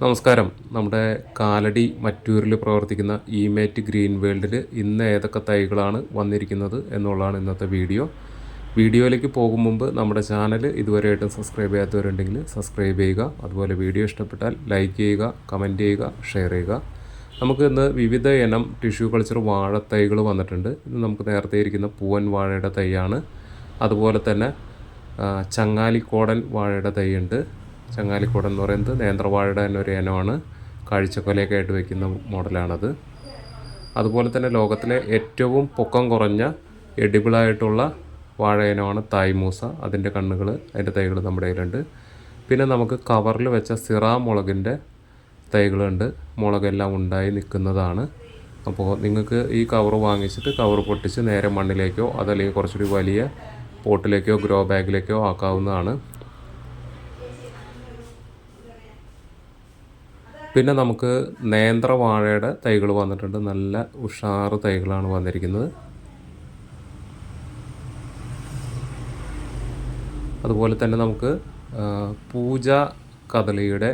നമസ്കാരം. നമ്മുടെ കാലടി മറ്റൂരിൽ പ്രവർത്തിക്കുന്ന ഇമേറ്റ് ഗ്രീൻ വേൾഡിൽ ഇന്ന് ഏതൊക്കെ തൈകളാണ് വന്നിരിക്കുന്നത് എന്നുള്ളതാണ് ഇന്നത്തെ വീഡിയോ. വീഡിയോയിലേക്ക് പോകും മുമ്പ് നമ്മുടെ ചാനൽ ഇതുവരെയായിട്ടും സബ്സ്ക്രൈബ് ചെയ്യാത്തവരുണ്ടെങ്കിൽ സബ്സ്ക്രൈബ് ചെയ്യുക. അതുപോലെ വീഡിയോ ഇഷ്ടപ്പെട്ടാൽ ലൈക്ക് ചെയ്യുക കമന്റ് ചെയ്യുക ഷെയർ ചെയ്യുക. നമുക്ക് ഇന്ന് വിവിധ ഇനം ടിഷ്യൂ കൾച്ചർ വാഴത്തൈകൾ വന്നിട്ടുണ്ട്. ഇത് നമുക്ക് നേരത്തെ ഇരിക്കുന്ന പൂവൻ വാഴയുടെ തൈയാണ്. അതുപോലെ തന്നെ ചങ്ങാലിക്കോടൻ വാഴയുടെ തൈയുണ്ട്. ചങ്ങാലിക്കോടൻ എന്ന് പറയുന്നത് നേന്ത്രവാഴയുടെ തന്നെ ഒരു ഇനമാണ്. കാഴ്ചക്കൊലയൊക്കെ ആയിട്ട് വയ്ക്കുന്ന മോഡലാണത്. അതുപോലെ തന്നെ ലോകത്തിലെ ഏറ്റവും പൊക്കം കുറഞ്ഞ എഡിബിളായിട്ടുള്ള വാഴ ഇനമാണ് തായ്മൂസ. അതിന്റെ കണ്ണുകൾ അതിന്റെ തൈകൾ നമ്മുടെ കയ്യിലുണ്ട്. പിന്നെ നമുക്ക് കവറിൽ വെച്ച സിറ മുളകിന്റെ തൈകളുണ്ട്. മുളകെല്ലാം ഉണ്ടായി നിൽക്കുന്നതാണ്. അപ്പോൾ നിങ്ങൾക്ക് ഈ കവർ വാങ്ങിച്ചിട്ട് കവർ പൊട്ടിച്ച് നേരെ മണ്ണിലേക്കോ അതല്ലെങ്കിൽ കുറച്ചുകൂടി വലിയ പോട്ടിലേക്കോ ഗ്രോ ബാഗിലേക്കോ ആക്കാവുന്നതാണ്. പിന്നെ നമുക്ക് നേന്ത്ര വാഴയുടെ തൈകൾ വന്നിട്ടുണ്ട്. നല്ല ഉഷാറ് തൈകളാണ് വന്നിരിക്കുന്നത്. അതുപോലെ തന്നെ നമുക്ക് പൂജ കദളിയുടെ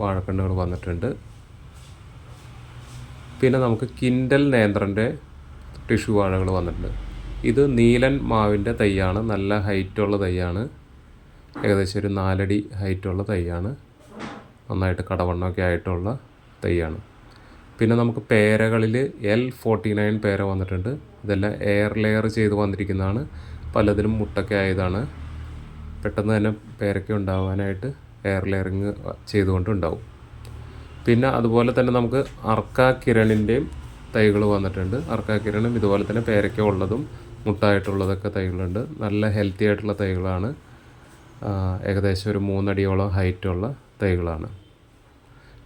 വാഴക്കണ്ണുകൾ വന്നിട്ടുണ്ട്. പിന്നെ നമുക്ക് കിൻഡൽ നേന്ത്രന്റെ ടിഷ്യൂ വാഴകൾ വന്നിട്ടുണ്ട്. ഇത് നീലൻ മാവിന്റെ തൈയാണ്. നല്ല ഹൈറ്റുള്ള തൈയാണ്. ഏകദേശം ഒരു നാലടി ഹൈറ്റുള്ള തൈയാണ്. നന്നായിട്ട് കടവണ്ണമൊക്കെ ആയിട്ടുള്ള തൈയാണ്. പിന്നെ നമുക്ക് പേരകളിൽ എൽ ഫോർട്ടി നയൻ പേര വന്നിട്ടുണ്ട്. ഇതെല്ലാം എയർ ലെയർ ചെയ്ത് വന്നിരിക്കുന്നതാണ്. പലതിലും മുട്ടൊക്കെ ആയതാണ്. പെട്ടെന്ന് തന്നെ പേരയ്ക്ക ഉണ്ടാവാനായിട്ട് എയർ ലെയറിങ് ചെയ്തുകൊണ്ട് ഉണ്ടാവും പിന്നെ അതുപോലെ തന്നെ നമുക്ക് അർക്ക കിരണിന്റെയും തൈകൾ വന്നിട്ടുണ്ട്. അർക്ക കിരണും ഇതുപോലെ തന്നെ പേരയ്ക്ക ഉള്ളതും മുട്ടായിട്ടുള്ളതൊക്കെ തൈകളുണ്ട്. നല്ല ഹെൽത്തി ആയിട്ടുള്ള തൈകളാണ്. ഏകദേശം ഒരു മൂന്നടിയോളം ഹൈറ്റുള്ള തൈകളാണ്.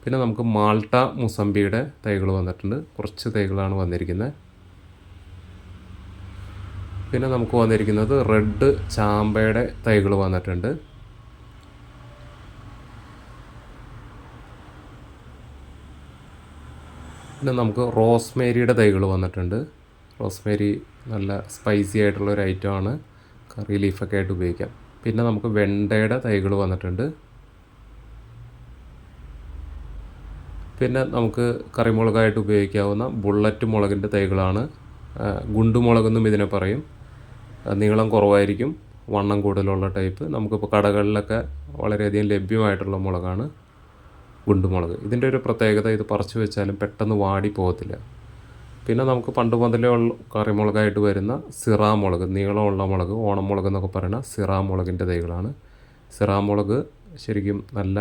പിന്നെ നമുക്ക് മാൾട്ട മുസമ്പിയുടെ തൈകൾ വന്നിട്ടുണ്ട്. കുറച്ച് തൈകളാണ് വന്നിരിക്കുന്നത്. പിന്നെ നമുക്ക് വന്നിരിക്കുന്നത് റെഡ് ചാമ്പയുടെ തൈകൾ വന്നിട്ടുണ്ട്. പിന്നെ നമുക്ക് റോസ്മേരിയുടെ തൈകൾ വന്നിട്ടുണ്ട്. റോസ്മേരി നല്ല സ്പൈസി ആയിട്ടുള്ള ഒരു ഐറ്റമാണ്. കറി ലീഫൊക്കെ ആയിട്ട് ഉപയോഗിക്കാം. പിന്നെ നമുക്ക് വെണ്ടയുടെ തൈകൾ വന്നിട്ടുണ്ട്. പിന്നെ നമുക്ക് കറിമുളകായിട്ട് ഉപയോഗിക്കാവുന്ന ബുള്ളറ്റ് മുളകിന്റെ തൈകളാണ്. ഗുണ്ടുമുളകെന്നും ഇതിനെ പറയും. നീളം കുറവായിരിക്കും. വണ്ണം കൂടുതലുള്ള ടൈപ്പ്. നമുക്കിപ്പോൾ കടകളിലൊക്കെ വളരെയധികം ലഭ്യമായിട്ടുള്ള മുളകാണ് ഗുണ്ടുമുളക്. ഇതിന്റെ ഒരു പ്രത്യേകത ഇത് പറിച്ചു വെച്ചാലും പെട്ടെന്ന് വാടി പോകത്തില്ല. പിന്നെ നമുക്ക് പണ്ട് മുതലേ ഉള്ള കറിമുളകായിട്ട് വരുന്ന സിറാ മുളക് നീളമുള്ള മുളക് ഓണമുളക് എന്നൊക്കെ പറയുന്ന സിറാ മുളകിന്റെ തൈകളാണ്. സിറാ മുളക് ശരിക്കും നല്ല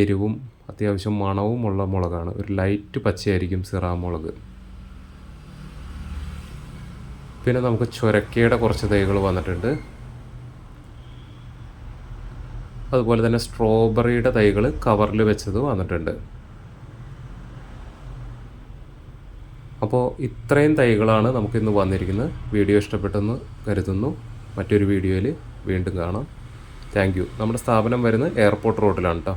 എരിവും അത്യാവശ്യം മണവും ഉള്ള മുളകാണ്. ഒരു ലൈറ്റ് പച്ചയായിരിക്കും സിറാ മുളക്. പിന്നെ നമുക്ക് ചുരക്കയുടെ കുറച്ച് തൈകൾ വന്നിട്ടുണ്ട്. അതുപോലെ തന്നെ സ്ട്രോബെറിയുടെ തൈകൾ കവറിൽ വെച്ചത് വന്നിട്ടുണ്ട്. അപ്പോൾ ഇത്രയും തൈകളാണ് നമുക്കിന്ന് വന്നിരിക്കുന്നത്. വീഡിയോ ഇഷ്ടപ്പെട്ടെന്ന് കരുതുന്നു. മറ്റൊരു വീഡിയോയിൽ വീണ്ടും കാണാം. Thank you. നമ്മുടെ സ്ഥാപനം വരുന്നത് എയർപോർട്ട് റോഡിലാണ് കേട്ടോ